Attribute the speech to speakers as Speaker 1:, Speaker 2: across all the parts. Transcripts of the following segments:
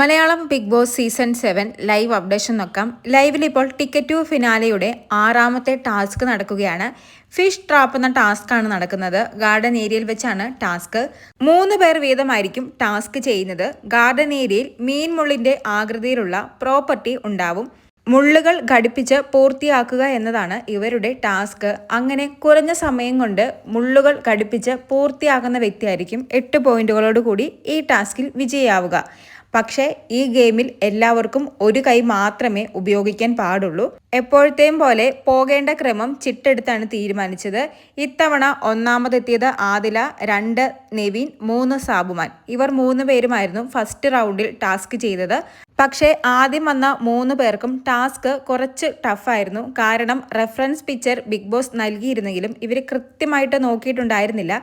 Speaker 1: Malayalam Bigg Boss season seven live updation നോക്കാം. ലൈവിൽ ഇപ്പോൾ ടിക്കറ്റ് ടു ഫിനാലയുടെ ആറാമത്തെ ടാസ്ക് നടക്കുകയാണ്. ഫിഷ് ട്രാപ്പ് എന്ന ടാസ്ക് ആണ് നടക്കുന്നത്. ഗാർഡൻ ഏരിയയിൽ വെച്ചാണ് ടാസ്ക്. മൂന്ന് പേർ വീതമായിരിക്കും ടാസ്ക് ചെയ്യുന്നത്. ഗാർഡൻ ഏരിയയിൽ മീൻ മുള്ളിന്റെ ആകൃതിയിലുള്ള പ്രോപ്പർട്ടി ഉണ്ടാവും. മുള്ളുകൾ ഘടിപ്പിച്ച് പൂർത്തിയാക്കുക എന്നതാണ് ഇവരുടെ ടാസ്ക്. അങ്ങനെ കുറഞ്ഞ സമയം കൊണ്ട് മുള്ളുകൾ ഘടിപ്പിച്ച് പൂർത്തിയാക്കുന്ന വ്യക്തിയായിരിക്കും എട്ട് പോയിന്റുകളോടുകൂടി ഈ ടാസ്കിൽ വിജയിയാവുക. പക്ഷേ ഈ ഗെയിമിൽ എല്ലാവർക്കും ഒരു കൈ മാത്രമേ ഉപയോഗിക്കാൻ പാടുള്ളൂ. എപ്പോഴത്തെയും പോലെ പോകേണ്ട ക്രമം ചിട്ടെടുത്താണ് തീരുമാനിച്ചത്. ഇത്തവണ ഒന്നാമതെത്തിയത് ആദില രണ്ട് നെവിൻ മൂന്ന് സാബുമാൻ. ഇവർ മൂന്ന് പേരുമായിരുന്നു ഫസ്റ്റ് റൗണ്ടിൽ ടാസ്ക് ചെയ്തത്. പക്ഷേ ആദ്യം വന്ന മൂന്ന് പേർക്കും ടാസ്ക് കുറച്ച് ടഫായിരുന്നു. കാരണം റെഫറൻസ് പിക്ചർ ബിഗ് ബോസ് നൽകിയിരുന്നെങ്കിലും ഇവർ കൃത്യമായിട്ട് നോക്കിയിട്ടുണ്ടായിരുന്നില്ല.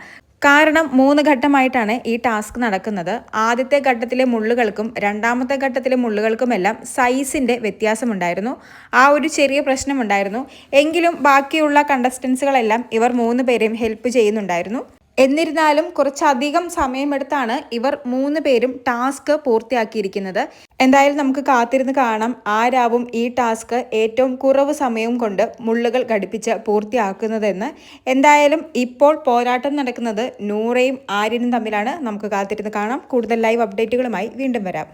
Speaker 1: കാരണം മൂന്ന് ഘട്ടമായിട്ടാണ് ഈ ടാസ്ക് നടക്കുന്നത്. ആദ്യത്തെ ഘട്ടത്തിലെ മുള്ളുകൾക്കും രണ്ടാമത്തെ ഘട്ടത്തിലെ മുള്ളുകൾക്കുമെല്ലാം സൈസിന്റെ വ്യത്യാസമുണ്ടായിരുന്നു. ആ ഒരു ചെറിയ പ്രശ്നമുണ്ടായിരുന്നു. എങ്കിലും ബാക്കിയുള്ള കണ്ടസ്റ്റൻസുകളെല്ലാം ഇവർ മൂന്ന് പേരെയും ഹെൽപ്പ് ചെയ്യുന്നുണ്ടായിരുന്നു. എന്നിരുന്നാലും കുറച്ചധികം സമയമെടുത്താണ് ഇവർ മൂന്ന് പേരും ടാസ്ക് പൂർത്തിയാക്കിയിരിക്കുന്നത്. എന്തായാലും നമുക്ക് കാത്തിരുന്ന് കാണാം ആരാവും ഈ ടാസ്ക് ഏറ്റവും കുറവ് സമയം കൊണ്ട് മുള്ളുകൾ ഘടിപ്പിച്ച് പൂർത്തിയാക്കുന്നതെന്ന്. എന്തായാലും ഇപ്പോൾ പോരാട്ടം നടക്കുന്നത് നൂറയും ആര്യനും തമ്മിലാണ്. നമുക്ക് കാത്തിരുന്ന് കാണാം. കൂടുതൽ ലൈവ് അപ്ഡേറ്റുകളുമായി വീണ്ടും വരാം.